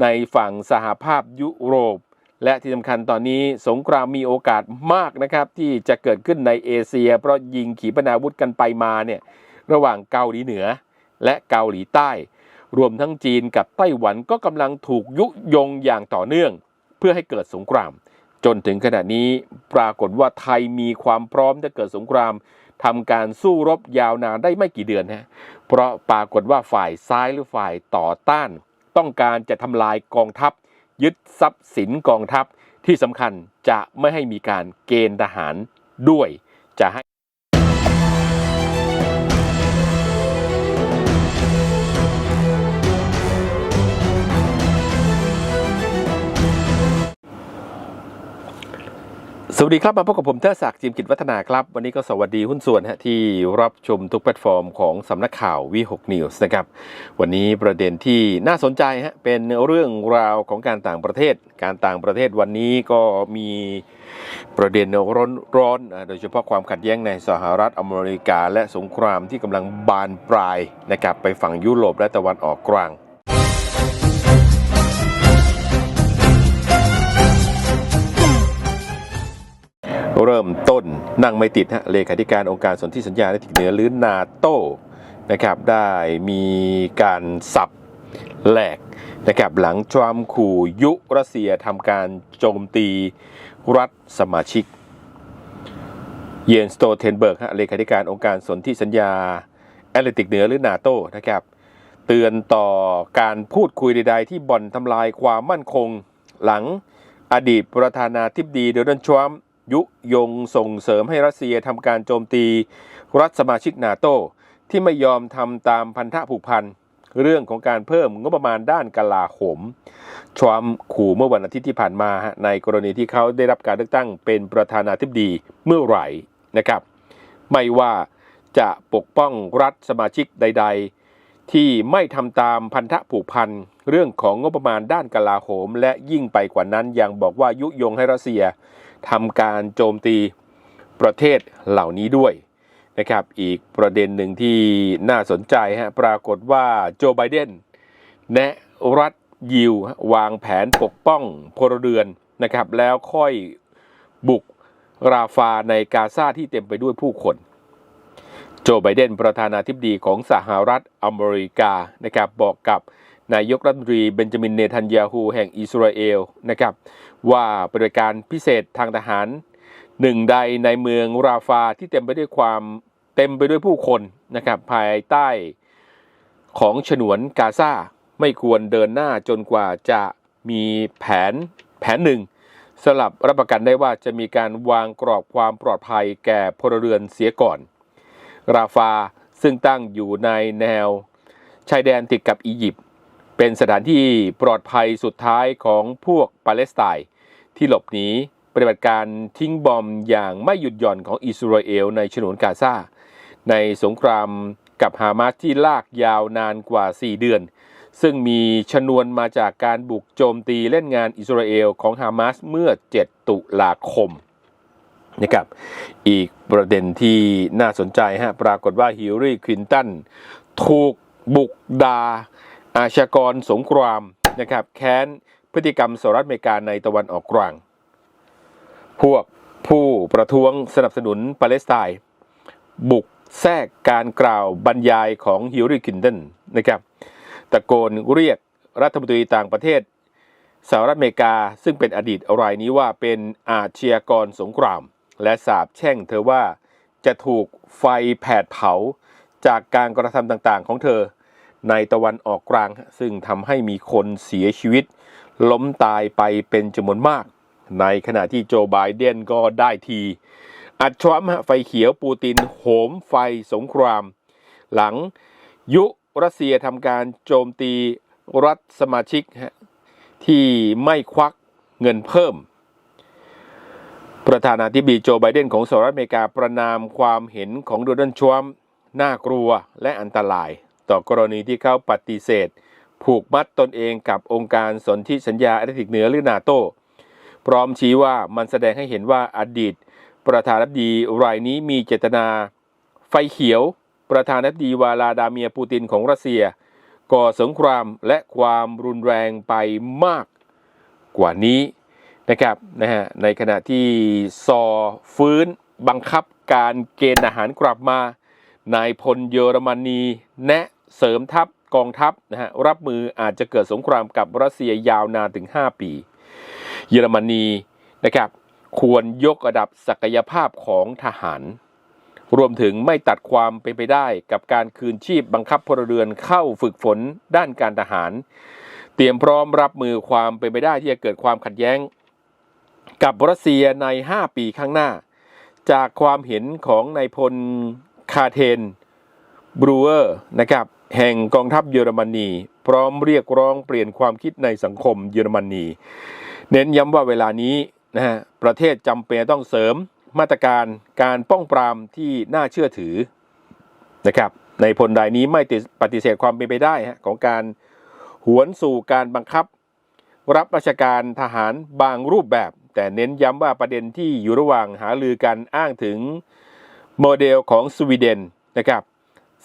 ในฝั่งสหภาพยุโรป และที่สำคัญตอนนี้สงครามมีโอกาสมากนะครับ ที่จะเกิดขึ้นในเอเชีย เพราะยิงขีปนาวุธกันไปมาเนี่ยระหว่างเกาหลีเหนือ และเกาหลีใต้ รวมทั้งจีนกับไต้หวันก็กำลังถูกยุยงอย่างต่อเนื่อง เพื่อให้เกิดสงคราม จนถึงขณะนี้ปรากฏว่าไทยมีความพร้อมจะเกิดสงครามทำการสู้รบยาวนานได้ไม่กี่เดือนฮะเพราะปรากฏว่าฝ่ายซ้ายหรือฝ่ายต่อต้าน ต้องการจะทำลายกองทัพ ยึดทรัพย์สินกองทัพที่สำคัญจะไม่ให้มีการเกณฑ์ทหารด้วย วัสดีครับมาพบกับผมเทอศักดิ์จิมกิจวัฒนาครับ วันนี้ก็สวัสดีหุ้นส่วนฮะที่รับชมทุกแพลตฟอร์มของสำนักข่าววีหกนิวส์นะครับ วันนี้ประเด็นที่น่าสนใจฮะเป็นเรื่องราวของการต่างประเทศ การต่างประเทศวันนี้ก็มีประเด็นร้อนร้อนโดยเฉพาะความขัดแย้งในสหรัฐอเมริกา และสงครามที่กำลังบานปลายนะครับไปฝั่งยุโรปและตะวันออกกลาง เริ่มต้นนั่งไม่ติดฮะเลขาธิการองค์การสนธิสัญญาและติกเหนือหรือนาโตนะครับได้มีการสับแหลกนะครับหลังทรัมป์ขู่ยุรัสเซียทำการโจมตีรัฐสมาชิก เยนสโตเทนเบิร์กฮะเลขาธิการองค์การสนธิสัญญาแอตแลนติกเหนือหรือนาโตนะครับเตือนต่อการพูดคุยใด ๆ ที่บ่อนทำลายความมั่นคงหลังอดีตประธานาธิบดีโดนัลด์ทรัมป์ ยุยงส่งเสริมให้รัสเซียทำการโจมตี รัฐสมาชิกนาโตที่ไม่ยอมทำตามพันธะผูกพันเรื่องของการเพิ่มงบประมาณด้านกลาโหม ทรัมป์ขู่เมื่อวันอาทิตย์ที่ผ่านมา ในกรณีที่เขาได้รับการเลือกตั้งเป็นประธานาธิบดีเมื่อไหร่นะครับ ไม่ว่าจะปกป้องรัฐสมาชิกใด ๆ ที่ไม่ทำตามพันธะผูกพันเรื่องของงบประมาณด้านกลาโหม และยิ่งไปกว่านั้นยังบอกว่ายุยงให้รัสเซีย ทำการโจมตีประเทศเหล่านี้ด้วยนะครับอีกประเด็นหนึ่งที่น่าสนใจฮะปรากฏว่าโจไบเดนแนะรัฐยิววางแผนปกป้องพลเรือนนะครับแล้วค่อยบุกราฟาในกาซาที่เต็มไปด้วยผู้คน โจไบเดนประธานาธิบดีของสหรัฐอเมริกานะครับบอกกับ นายกรัฐมนตรีเบนจามินเนทันยาฮูแห่งอิสราเอลนะครับว่าปฏิบัติการพิเศษทางทหารหนึ่งใดในเมืองราฟาที่เต็มไปด้วยความเต็มไปด้วยผู้คนนะครับภายใต้ของฉนวนกาซาไม่ควรเดินหน้าจนกว่าจะมีแผนแผนหนึ่งสลับรับประกันได้ว่าจะมีการวางกรอบความปลอดภัยแก่พลเรือนเสียก่อน ราฟาซึ่งตั้งอยู่ในแนวชายแดนติดกับอียิปต์ เป็นสถานที่ปลอดภัยสุดท้ายของพวกปาเลสไตน์ที่หลบหนีปฏิบัติการทิ้งบอมอย่างไม่หยุดหย่อนของอิสราเอลในฉนวนกาซาในสงครามกับฮามาสที่ลากยาวนานกว่า 4 เดือน ซึ่งมีชนวนมาจากการบุกโจมตีเล่นงานอิสราเอลของฮามาสเมื่อ 7 ตุลาคมนะครับอีกประเด็นที่น่าสนใจฮะปรากฏว่าฮิลลารีคลินตันถูกบุกดา อาชญากรสงครามนะครับแค้นพฤติกรรมสหรัฐอเมริกาในตะวันออกกลาง พวกผู้ประท้วงสนับสนุนปาเลสไตน์บุกแทรกการกล่าวบรรยายของฮิลลารีคินตันนะครับตะโกนเรียกรัฐมนตรีต่างประเทศสหรัฐอเมริกาซึ่งเป็นอดีตรายนี้ว่าเป็นอาชญากรสงคราม และสาบแช่งเธอว่าจะถูกไฟแผดเผาจากการกระทำต่างๆของเธอ ในตะวันออกกลาง ซึ่งทำให้มีคนเสียชีวิต ล้มตายไปเป็นจำนวนมาก ในขณะที่โจไบเดนก็ได้ที อัดทรัมป์ไฟเขียวปูตินโหมไฟสงคราม หลังยุรัสเซียทำการโจมตีรัฐสมาชิกที่ไม่ควักเงินเพิ่ม ประธานาธิบดีโจไบเดนของสหรัฐอเมริกาประนามความเห็นของโดนัลด์ทรัมป์น่ากลัวและอันตราย ต่อกรณีที่เขาปฏิเสธ ผูกมัดตนเองกับองค์การสนธิสัญญาแอตแลนติกเหนือหรือนาโต พร้อมชี้ว่ามันแสดงให้เห็นว่าอดีต ประธานาธิบดีรายนี้มีเจตนา ไฟเขียว ประธานาธิบดีวลาดาเมียปูตินของรัสเซีย ก่อสงครามและความรุนแรงไปมากกว่านี้นะครับนะฮะในขณะที่ซอฟื้นบังคับการเกณฑ์อาหารกลับมา นายพลเยอรมนีแนะ เสริมทัพกองทัพนะฮะรับมืออาจจะเกิดสงครามกับรัสเซียยาวนานถึง 5 ปี เยอรมนีนะครับควรยกระดับศักยภาพของทหาร รวมถึงไม่ตัดความเป็นไปได้กับการคืนชีพบังคับพลเรือนเข้าฝึกฝนด้านการทหาร เตรียมพร้อมรับมือความเป็นไปได้ที่จะเกิดความขัดแย้ง กับรัสเซียใน 5 ปีข้างหน้า จากความเห็นของนายพลคาเทนบรูเวอร์นะครับ แห่งกองทัพเยอรมนี พร้อมเรียกร้องเปลี่ยนความคิดในสังคมเยอรมนี เน้นย้ำว่าเวลานี้นะฮะประเทศจำเป็นต้องเสริมมาตรการการป้องปรามที่น่าเชื่อถือนะครับในพลรายนี้ไม่ติปฏิเสธความเป็นไปได้ฮะของการหวนสู่การบังคับ รับราชการทหารบางรูปแบบ แต่เน้นย้ำว่าประเด็นที่อยู่ระหว่างหาลือกันอ้างถึงโมเดลของสวีเดนนะครับ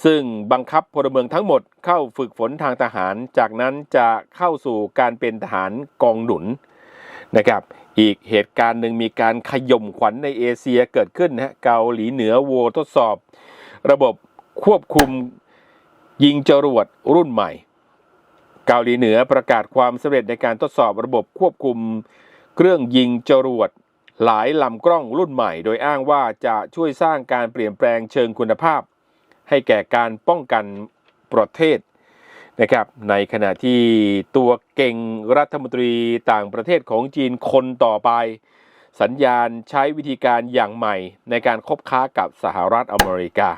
ซึ่งบังคับพลเมืองทั้งหมดเข้าฝึกฝนทางทหาร จากนั้นจะเข้าสู่การเป็นทหารกองหนุนนะครับ อีกเหตุการณ์หนึ่งมีการขย่มขวัญในเอเชียเกิดขึ้นนะฮะเกาหลีเหนือโวทดสอบ ระบบควบคุมยิงจรวดรุ่นใหม่ เกาหลีเหนือประกาศความสำเร็จในการทดสอบระบบควบคุมเครื่องยิงจรวดหลายลำกล้องรุ่นใหม่ โดยอ้างว่าจะช่วยสร้างการเปลี่ยนแปลงเชิงคุณภาพ ให้แก่การป้องกันประเทศนะครับในขณะที่ตัวเก่งรัฐมนตรีต่างประเทศของจีนคนต่อไป สัญญาณใช้วิธีการอย่างใหม่ในการคบค้ากับสหรัฐอเมริกา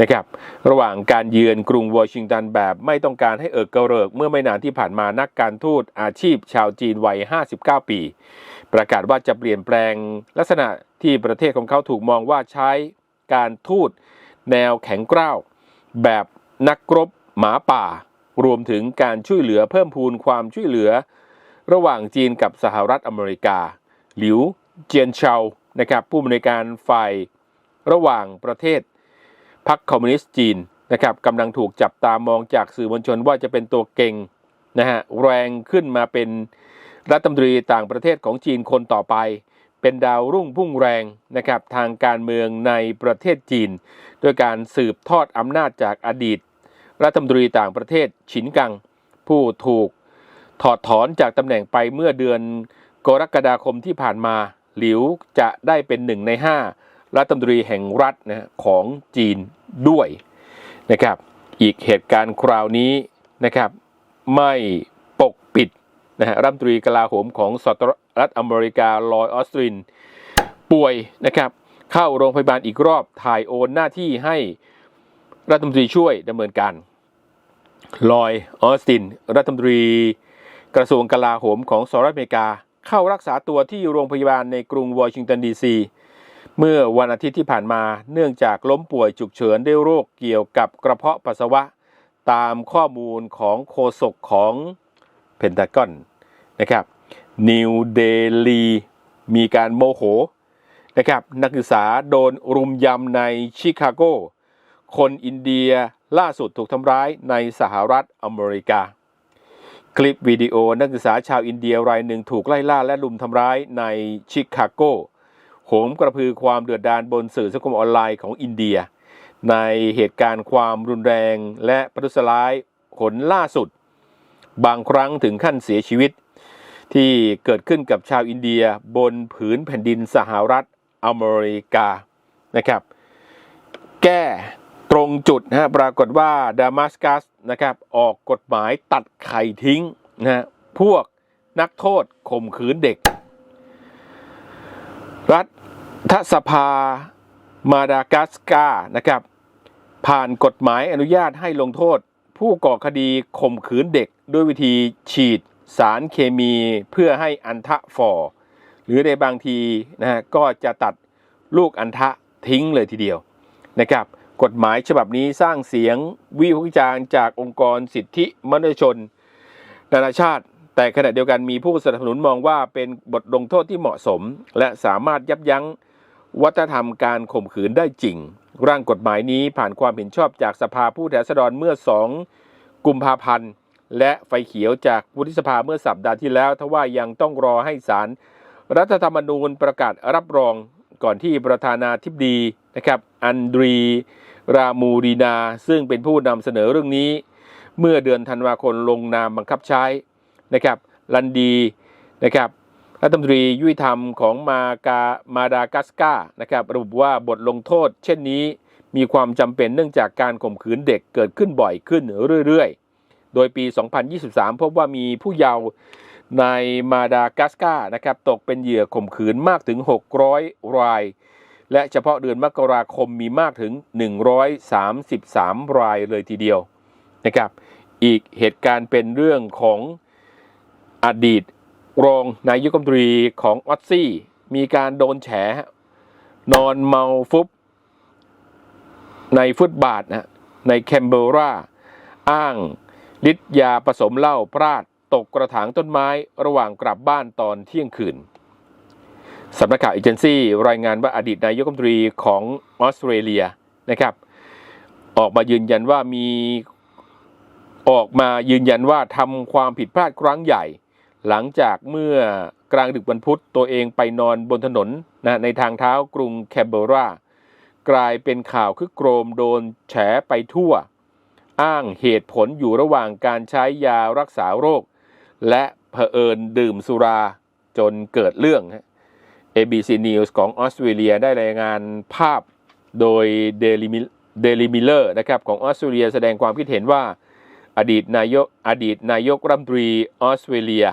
นะครับระหว่างการเยือนกรุงวอชิงตันแบบไม่ต้องการให้เอิกกระเริก เมื่อไม่นานที่ผ่านมานักการทูตอาชีพชาวจีนวัย 59 ปี ประกาศว่าจะเปลี่ยนแปลงลักษณะที่ประเทศของเขาถูกมองว่าใช้การทูต แนวแข็งกร้าว แบบนักรบหมาป่า รวมถึงการช่วยเหลือเพิ่มพูนความช่วยเหลือ ระหว่างจีนกับสหรัฐอเมริกา หลิวเจียนเชานะครับผู้อำนวยการฝ่ายระหว่างประเทศพรรคคอมมิวนิสต์จีนนะครับกำลังถูกจับตามองจากสื่อมวลชนว่าจะเป็นตัวเก่งนะฮะแรงขึ้นมาเป็นรัฐมนตรีต่างประเทศของจีนคนต่อไป เป็นดาวรุ่งพุ่งแรงนะครับทางการเมืองในประเทศจีนโดยการสืบทอดอำนาจจากอดีต รัฐมนตรีต่างประเทศฉินกัง ผู้ถูกถอดถอนจากตำแหน่งไปเมื่อเดือนกรกฎาคมที่ผ่านมา หลิวจะได้เป็นหนึ่งในห้ารัฐมนตรีแห่งรัฐนะของจีนด้วยนะครับ อีกเหตุการณ์คราวนี้นะครับ ไม่ นะฮะรัฐมนตรีกลาโหมของสหรัฐอเมริกาลอยออสตริน ป่วยนะครับ เข้าโรงพยาบาลอีกรอบถ่ายโอนหน้าที่ให้รัฐมนตรีช่วยดำเนินการลอยออสติน รัฐมนตรีกระทรวงกลาโหมของสหรัฐอเมริกา เข้ารักษาตัวที่โรงพยาบาลในกรุงวอชิงตันดีซีเมื่อวันอาทิตย์ที่ผ่านมาเนื่องจากล้มป่วยฉุกเฉินด้วยโรคเกี่ยวกับกระเพาะปัสสาวะ ตามข้อมูลของโฆษกของเพนทากอน นะครับนิวเดลีมีการโมโหนะครับนักศึกษาโดนรุมยำในชิคาโก คนอินเดียล่าสุดถูกทำร้ายในสหรัฐอเมริกา คลิปวิดีโอนักศึกษาชาวอินเดียรายหนึ่งถูกไล่ล่าและลุมทำร้ายในชิคาโกโหมกระพือความเดือดดาลบนสื่อสังคมออนไลน์ของอินเดีย ในเหตุการณ์ความรุนแรงและประทุษร้ายผลล่าสุด บางครั้งถึงขั้นเสียชีวิต ที่เกิดขึ้นกับชาวอินเดียบนผืนแผ่นดินสหรัฐอเมริกานะครับ แก้ตรงจุดนะฮะปรากฏว่าดามัสกัสนะครับออกกฎหมายตัดไข่ทิ้งนะฮะพวกนักโทษข่มขืนเด็ก รัฐสภามาดากัสการ์นะครับ ผ่านกฎหมายอนุญาตให้ลงโทษ ผู้ก่อคดีข่มขืนเด็กด้วยวิธีฉีด สารเคมีเพื่อให้อันทะฟอหรือในบางทีนะฮะก็จะตัดลูกอันทะทิ้งเลยทีเดียวนะครับ กฎหมายฉบับนี้สร้างเสียงวิพากษ์วิจารณ์จากองค์กรสิทธิมนุษยชน นานาชาติ แต่ขณะเดียวกันมีผู้สนับสนุนมองว่าเป็นบทลงโทษที่เหมาะสม และสามารถยับยั้งวัฒนธรรมการข่มขืนได้จริง ร่างกฎหมายนี้ผ่านความเห็นชอบจากสภาผู้แทนราษฎรเมื่อกุมภาพันธ์ และไฟเขียวจากวุฒิสภาเมื่อสัปดาห์ที่แล้วทว่ายังต้องรอให้ศาลรัฐธรรมนูญประกาศรับรองก่อนที่ประธานาธิบดีนะครับอันดรี รามูรีนา ซึ่งเป็นผู้นำเสนอเรื่องนี้ เมื่อเดือนธันวาคมลงนามบังคับใช้นะครับลันดีนะครับรัฐมนตรียุติธรรมของมากามาดากัสกานะครับระบุว่าบทลงโทษ เช่นนี้มีความจำเป็นเนื่องจากการข่มขืนเด็กเกิดขึ้นบ่อยขึ้นเรื่อยๆ โดยปี 2023 พบว่ามีผู้เยาว์ในมาดากัสการ์นะครับตกเป็นเหยื่อข่มขืนมากถึง 600 ราย และเฉพาะเดือนมกราคมมีมากถึง 133 รายเลยทีเดียวนะครับอีกเหตุการณ์เป็นเรื่องของอดีตรองนายกรัฐมนตรีของออสซี่ มีการโดนแฉ นอนเมาฟุบ ในฟุตบาทนะในแคนเบอร์รา อ้าง ฤทธิ์ยาผสมเหล้าพลาดตกกระถางต้นไม้ระหว่างกลับบ้านตอนเที่ยงคืนสำนักข่าวเอเจนซี่รายงานว่าอดีตนายกรัฐมนตรีของออสเตรเลียนะครับ ออกมายืนยันว่ามีออกมายืนยันว่าทำความผิดพลาดครั้งใหญ่ หลังจากเมื่อกลางดึกวันพุธตัวเองไปนอนบนถนนนะในทางเท้ากรุงแคนเบอร์รากลายเป็นข่าวคึกโครมโดนแฉไปทั่ว อ้างเหตุผลอยู่ระหว่างการใช้ยารักษาโรค และเผอิญดื่มสุราจนเกิดเรื่อง ABC News ของออสเตรเลียได้รายงานภาพโดย Daily Mil- Daily Miller นะครับของออสเตรเลียแสดงความคิดเห็นว่า อดีตนายกอดีตนายกรัฐมนตรีออสเตรเลีย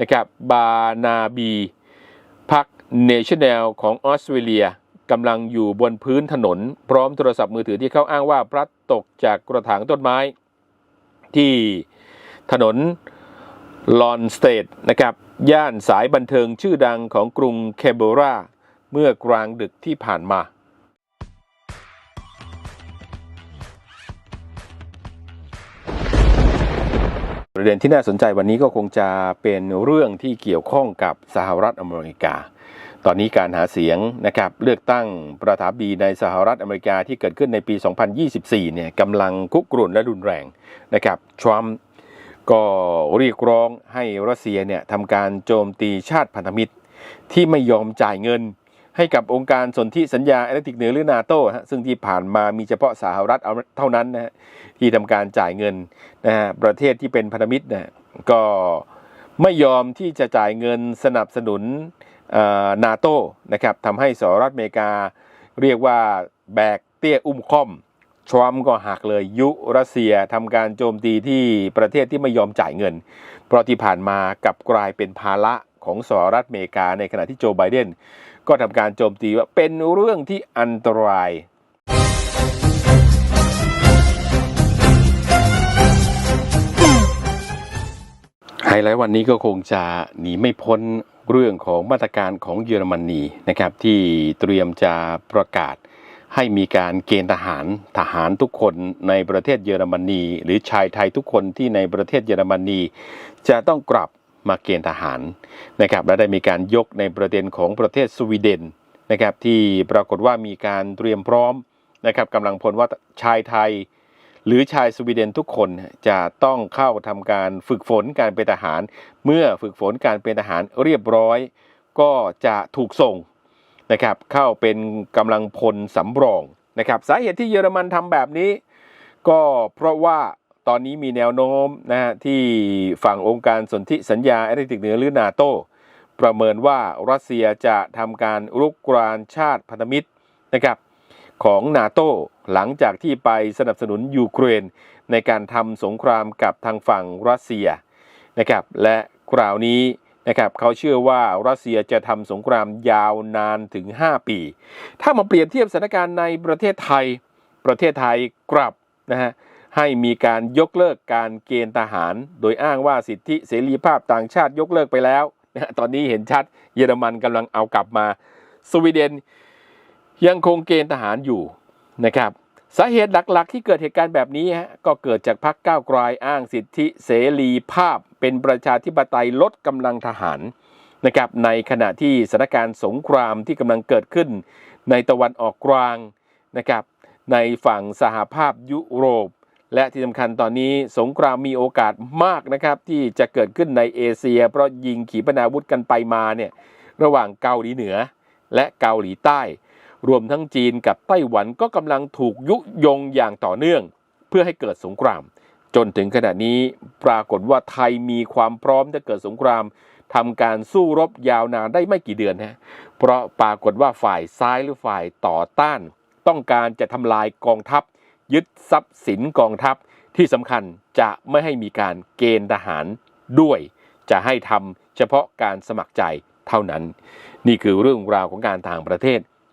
นะครับบานาบีพักเนชั่นแนลของออสเตรเลีย กำลังอยู่บนพื้นถนน พร้อมโทรศัพท์มือถือที่เขาอ้างว่าพลัดตกจากกระถางต้นไม้ ที่ถนนลอนสเตทนะครับ ย่านสายบันเทิงชื่อดังของกรุงแคนเบอร์ราเมื่อกลางดึกที่ผ่านมาประเด็นที่น่าสนใจวันนี้ก็คงจะเป็นเรื่องที่เกี่ยวข้องกับสหรัฐอเมริกา ตอนนี้การหาเสียงนะครับเลือกตั้งประธานาธิบดีในสหรัฐอเมริกาที่เกิดขึ้นในปี 2024 เนี่ยกำลังคุกรุ่นและรุนแรงนะครับทรัมป์ก็เรียกร้องให้รัสเซียเนี่ยทำการโจมตีชาติพันธมิตร ที่ไม่ยอมจ่ายเงิน ให้กับองค์การสนธิสัญญาแอตแลนติกเหนือหรือนาโตฮะซึ่งที่ผ่านมามีเฉพาะสหรัฐเท่านั้นนะฮะที่ทำการจ่ายเงินนะฮะประเทศที่เป็นพันธมิตรนะก็ไม่ยอมที่จะจ่ายเงินสนับสนุน นาโต้นะครับทำให้สหรัฐอเมริกา เรียกว่าแบกเตี้ยอุ้มค่อมทรัมป์ก็หักเลยยุรัสเซียทำการโจมตีที่ประเทศที่ไม่ยอมจ่ายเงิน เพราะที่ผ่านมากับกลายเป็นภาระของสหรัฐอเมริกาในขณะที่โจไบเดนก็ทำการโจมตีว่าเป็นเรื่องที่อันตรายไฮไลท์วันนี้ก็คงจะหนีไม่พ้น เรื่องของมาตรการของเยอรมนีนะครับที่เตรียมจะประกาศให้มีการเกณฑ์ทหารทหารทุกคนในประเทศเยอรมนี หรือชายไทยทุกคนที่ในประเทศเยอรมนี จะต้องกลับมาเกณฑ์ทหารนะครับและได้มีการยกในประเด็นของประเทศสวีเดนนะครับที่ปรากฏว่ามีการเตรียมพร้อมนะครับกำลังพลว่าชายไทย หรือชายสวีเดนทุกคนจะต้องเข้าทำการฝึกฝนการเป็นทหาร เมื่อฝึกฝนการเป็นทหารเรียบร้อย ก็จะถูกส่งนะครับเข้าเป็นกำลังพลสำรองนะครับสาเหตุที่เยอรมันทำแบบนี้ ก็เพราะว่าตอนนี้มีแนวโน้มนะฮะที่ฝั่งองค์การสนธิสัญญาแอตแลนติกเหนือหรือนาโตประเมินว่ารัสเซียจะทำการรุกรานชาติพันธมิตรนะครับ ของนาโตหลังจากที่ไปสนับสนุนยูเครน ในการทำสงครามกับทางฝั่งรัสเซียนะครับและคราวนี้นะครับเขาเชื่อว่ารัสเซียจะทำสงครามยาวนานถึง 5 ปี ถ้ามาเปรียบเทียบสถานการณ์ในประเทศไทย ประเทศไทยกลับนะฮะให้มีการยกเลิกการเกณฑ์ทหาร โดยอ้างว่าสิทธิเสรีภาพต่างชาติยกเลิกไปแล้วนะฮะตอนนี้เห็นชัดเยอรมันกำลังเอากลับมา สวีเดน ยังคงเกณฑ์ทหารอยู่นะครับสาเหตุหลักๆ ที่เกิดเหตุการณ์แบบนี้ฮะก็เกิดจากพรรคก้าวไกลอ้างสิทธิเสรีภาพ เป็นประชาธิปไตยลดกำลังทหารนะครับในขณะที่สถานการณ์สงครามที่กำลังเกิดขึ้น ในตะวันออกกลางนะครับในฝั่งสหภาพยุโรป และที่สำคัญตอนนี้สงครามมีโอกาสมากนะครับที่จะเกิดขึ้นในเอเชีย เพราะยิงขีปนาวุธกันไปมาเนี่ยระหว่างเกาหลีเหนือและเกาหลีใต้ รวมทั้งจีนกับไต้หวันก็กำลังถูกยุยงอย่างต่อเนื่อง เพื่อให้เกิดสงคราม จนถึงขณะนี้ปรากฏว่าไทยมีความพร้อมจะเกิดสงครามทำการสู้รบยาวนานได้ไม่กี่เดือนฮะเพราะปรากฏว่าฝ่ายซ้ายหรือฝ่ายต่อต้าน ต้องการจะทำลายกองทัพ ยึดทรัพย์สินกองทัพที่สำคัญจะไม่ให้มีการเกณฑ์ทหารด้วย จะให้ทำเฉพาะการสมัครใจเท่านั้น นี่คือเรื่องราวของการต่างประเทศ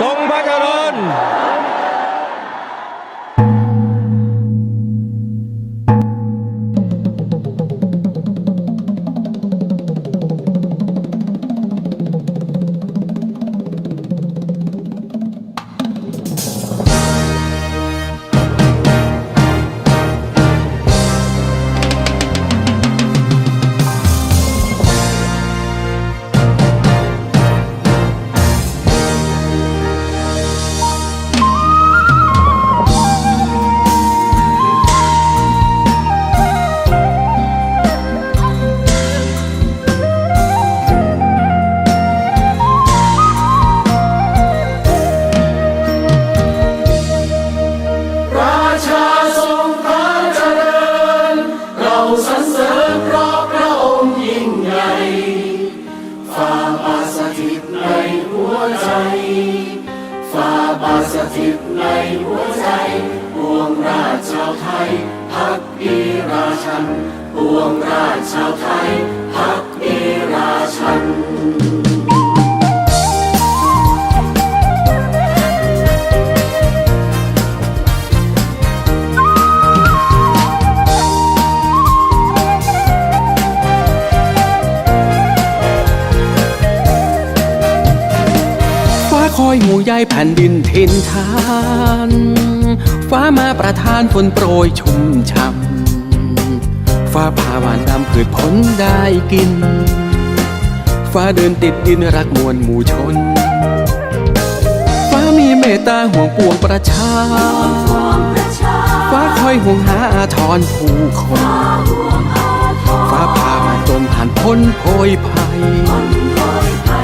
ทรงพระเจริญ อยหมู่ใยแผ่นดินทินทานฟ้ามาประทานฝนโปรยชุ่มช่ำฟ้าพาหวานนำพืชผลได้กิน ฟ้าเดินติดดินรักมวลหมู่ชน ฟ้ามีเมตตาห่วงปวงประชา ฟ้าคอยห่วงหาอาทรผู้คน ฟ้าพามาจนผ่านพ้นโพยภัย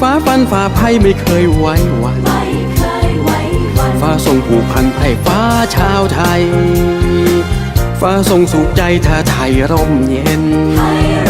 ฟ้าฟันฟ้าภัยไม่เคยไว้วันฟ้าทรงผูกพันไพร่ฟ้าชาวไทย ฟ้าทรงสุขใจถ้าไทยร่มเย็นแ